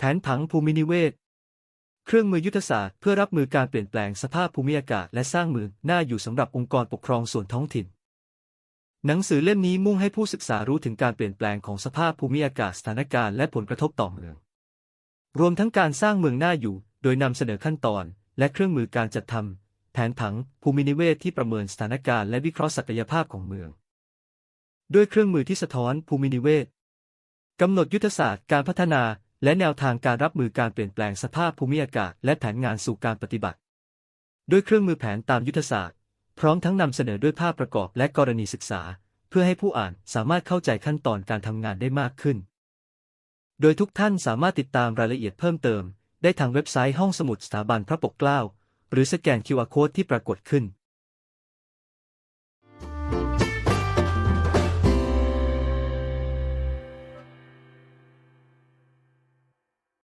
แผนผังภูมินิเวศ เครื่องมือยุทธศาสตร์เพื่อรับมือการเปลี่ยนแปลงสภาพภูมิอากาศและสร้างเมืองน่าอยู่สำหรับองค์กรปกครองส่วนท้องถิ่น หนังสือเล่มนี้มุ่งให้ผู้ศึกษารู้ถึงการเปลี่ยนแปลงของสภาพภูมิอากาศสถานการณ์และผลกระทบต่อเมือง รวมทั้งการสร้างเมืองน่าอยู่ โดยนำเสนอขั้นตอน และเครื่องมือการจัดทำแผนผังภูมินิเวศที่ประเมินสถานการณ์และวิเคราะห์ศักยภาพของเมือง ด้วยเครื่องมือที่สะท้อนภูมินิเวศกำหนดยุทธศาสตร์การพัฒนา และแนวทางการรับมือการเปลี่ยนแปลงสภาพภูมิอากาศ และแผนงานสู่การปฏิบัติ ด้วยเครื่องมือแผนตามยุทธศาสตร์ พร้อมทั้งนำเสนอด้วยภาพประกอบและกรณีศึกษา เพื่อให้ผู้อ่านสามารถเข้าใจขั้นตอนการทำงานได้มากขึ้น โดยทุกท่านสามารถติดตามรายละเอียดเพิ่มเติม ได้ทางเว็บไซต์ห้องสมุดสถาบันพระปกเกล้า หรือสแกน QR Code ที่ปรากฏขึ้น